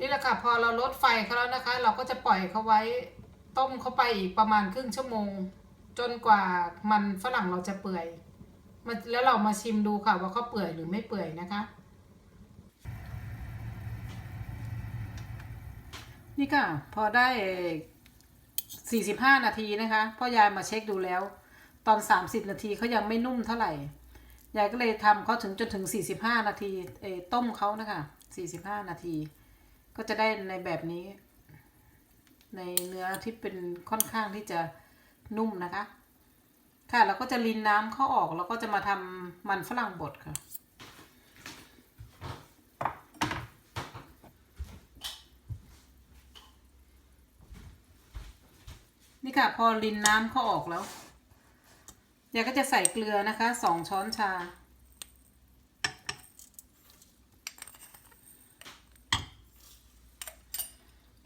นี่แหละค่ะพอเราลดไฟเขาแล้วนะคะ เราก็จะปล่อยเขาไว้ต้มเขาไปอีกประมาณครึ่งชั่วโมง จนกว่ามันฝรั่งเราจะเปื่อยมันแล้วเรามาชิมดูค่ะว่าเขาเปื่อยหรือไม่เปื่อยนะคะ นี่ค่ะ พอได้ 45 นาทีนะคะพ่อยายมาเช็คดูแล้ว ตอน 30 นาทีเขายังไม่นุ่มเท่าไหร่ยายก็เลยทำเขาถึงจนถึง 45 นาทีเอต้มเขานะคะ 45 นาที ก็จะได้ในแบบนี้ ในเนื้อที่เป็นค่อนข้างที่จะนุ่มนะคะ ค่ะเราก็จะรินน้ำเข้าออกแล้วก็จะมาทำมันฝรั่งบดค่ะนี่ค่ะพอรินน้ำเข้าออกแล้วยายก็จะใส่เกลือนะคะสองช้อนชา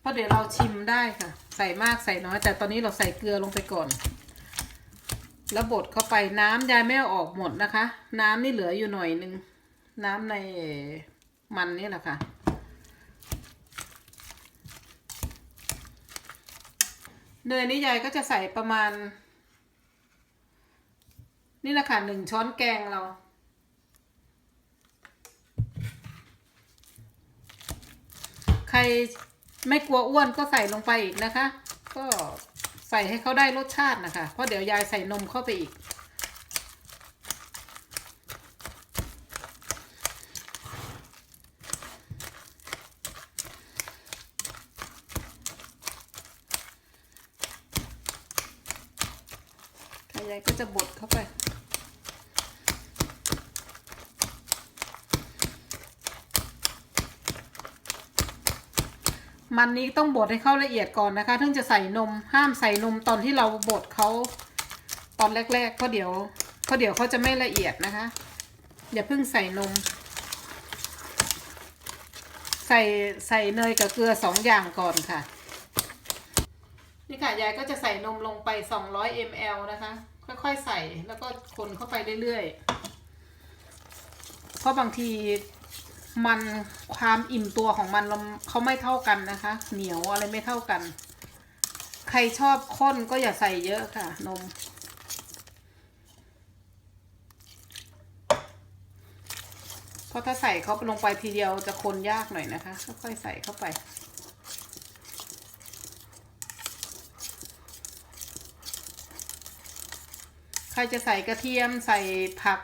เพราะเดี๋ยวเราชิมได้ค่ะ ใส่มากใส่น้อย แต่ตอนนี้เราใส่เกลือลงไปก่อน แล้วบดเข้าไปน้ำยายไม่เอาออกหมดนะคะ น้ำนี่เหลืออยู่หน่อยนึง น้ำในมันนี่แหละค่ะเนยนี่ยายก็จะใส่ประมาณ นี่แหละค่ะหนึ่งช้อนแกงเรา ใคร ไม่กลัวอ้วนก็ใส่ลงไปอีกนะคะ ก็ใส่ให้เขาได้รสชาตินะคะ เพราะเดี๋ยวยายใส่นมเข้าไปอีก ยายก็จะบดเข้าไป มันนี้ต้องบดให้เข้าละเอียดก่อนนะคะถึงจะใส่นมห้ามใส่นมตอนที่เราบดเขาตอนแรกๆเพราะเดี๋ยวเพราะเดี๋ยวเขาจะไม่ละเอียดนะคะ อย่าเพิ่งใส่นม ใส่ใส่เนยกับเกลือสองอย่างก่อนค่ะ นี่ค่ะยายก็จะใส่นมลงไป 200 ml นะคะ ค่อยๆใส่แล้วก็คนเข้าไปเรื่อยๆเพราะบางที มันความอิ่มตัวของมันเราเขาไม่เท่ากันนะคะ เหนียวอะไรไม่เท่ากัน ใครชอบข้นก็อย่าใส่เยอะค่ะ นม เพราะถ้าใส่เขาลงไปทีเดียวจะคนยากหน่อยนะคะค่อยๆใส่เข้าไปใครจะใส่กระเทียมใส่ผัก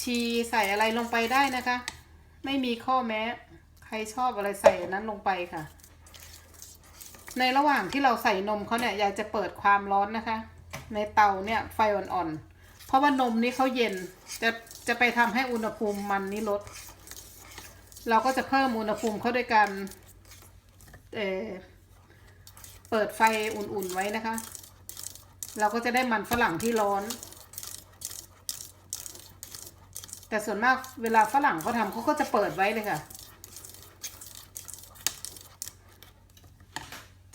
ชีใส่อะไรลงไปได้นะคะ ไม่มีข้อแม้ ใครชอบอะไรใส่นนั้นลงไปค่ะ ในระหว่างที่เราใส่นมเขาเนี่ยยายจะเปิดความร้อนนะคะ ในเตาเนี่ยไฟอ่อนๆ เพราะว่านมนี้เขาเย็นจะจะไปทำให้อุณหภูมิมันนี้ลด เราก็จะเพิ่มอุณหภูมิเขาด้วยการเอ่อเปิดไฟอุ่นๆไว้นะคะ เราก็จะได้มันฝรั่งที่ร้อน แต่ส่วนมากเวลาฝรั่งเขาทำเขาก็จะเปิดไว้เลยค่ะ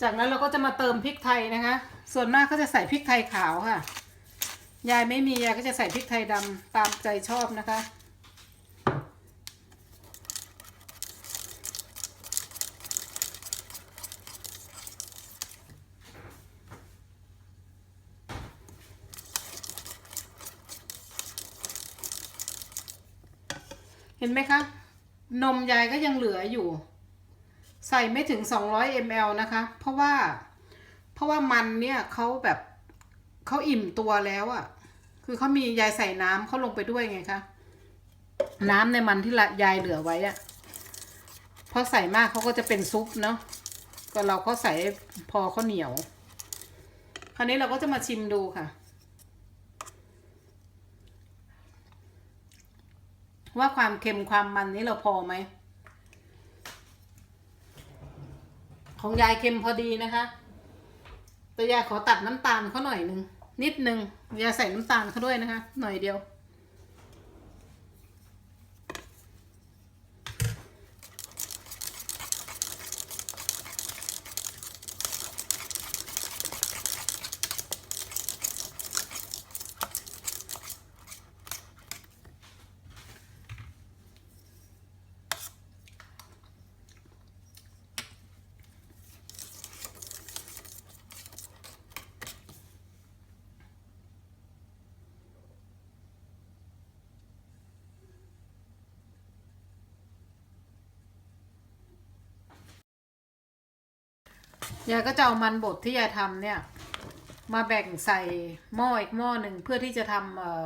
จากนั้นเราก็จะมาเติมพริกไทยนะคะ ส่วนมากก็จะใส่พริกไทยขาวค่ะ ยายไม่มียายก็จะใส่พริกไทยดำตามใจชอบนะคะ ห็นไหมคะ นมยายก็ยังเหลืออยู่ ใส่ไม่ถึง 200 ml นะคะ เพราะว่า เพราะว่ามันเนี่ยเขาแบบเขาอิ่มตัวแล้วอะ่ะ คือเขามียายใส่น้ำเขาลงไปด้วยไงคะ น้ำในมันที่ละยายเหลือไว้อะเพราะใส่มากเขาก็จะเป็นซุปเนาะ ก็เราก็ใส่พอเขาเหนียว คราวนี้เราก็จะมาชิมดูค่ะ ว่าความเค็มความมันนี้เราพอไหม ของยายเค็มพอดีนะคะ แต่ยายขอตัดน้ำตาลเขาหน่อยหนึ่งนิดหนึ่งยายใส่น้ำตาลเขาด้วยนะคะ หน่อยเดียว ยายก็จะเอามันบดที่ยายทำเนี่ย มาแบ่งใส่หม้ออีกหม้อหนึ่งเพื่อที่จะทำเอ่อ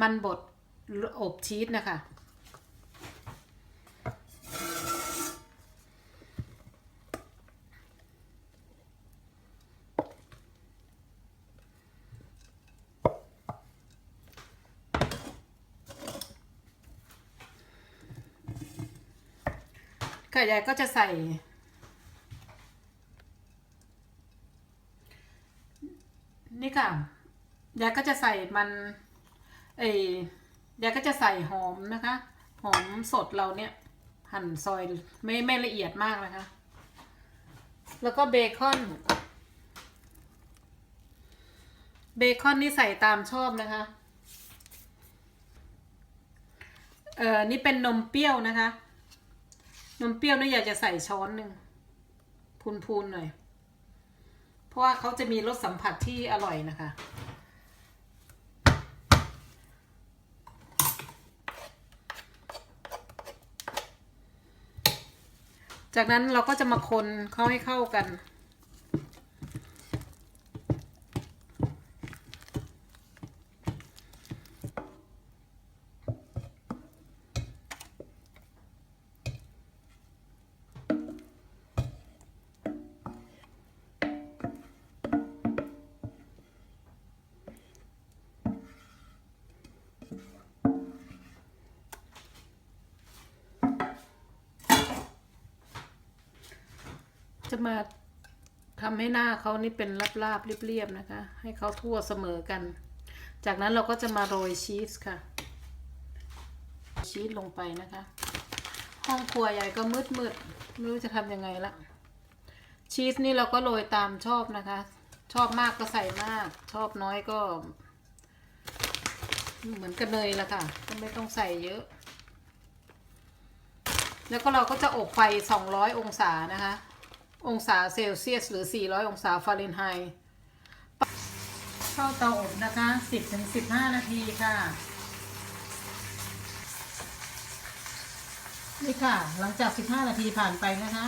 มันบดอบชีสนะคะค่ะยายก็จะใส่ นี่ค่ะยายก็จะใส่มันเอยยายก็จะใส่หอมนะคะ หอมสดเราเนี่ย หั่นซอยไม่ไม่ละเอียดมากนะคะ แล้วก็เบคอน เบคอนนี่ใส่ตามชอบนะคะ เอ่อ นี่เป็นนมเปรี้ยวนะคะ นมเปรี้ยวนี่อยากจะใส่ช้อนหนึ่งพูนๆหน่อย เพราะว่าเขาจะมีรสสัมผัสที่อร่อยนะคะ จากนั้นเราก็จะมาคนเขาให้เข้ากัน จะมาทำให้หน้าเขานี่เป็นลาบๆเรียบๆนะคะ ให้เขาทั่วเสมอกัน จากนั้นเราก็จะมาโรยชีสค่ะ ชีสลงไปนะคะ ห้องครัวใหญ่ก็มืดๆไม่รู้จะทำยังไงละชีสนี่เราก็โรยตามชอบนะคะ ชอบมากก็ใส่มาก ชอบน้อยก็ เหมือนกันเลยละค่ะก็ไม่ต้องใส่เยอะ แล้วก็เราก็จะอบไฟ 200 องศานะคะ องศาเซลเซียส หรือ 400 องศาฟาเรนไฮต์เข้าเตาอบนะคะ 10-15 นาทีค่ะ นี่ค่ะ หลังจาก 15 นาทีผ่านไปนะคะ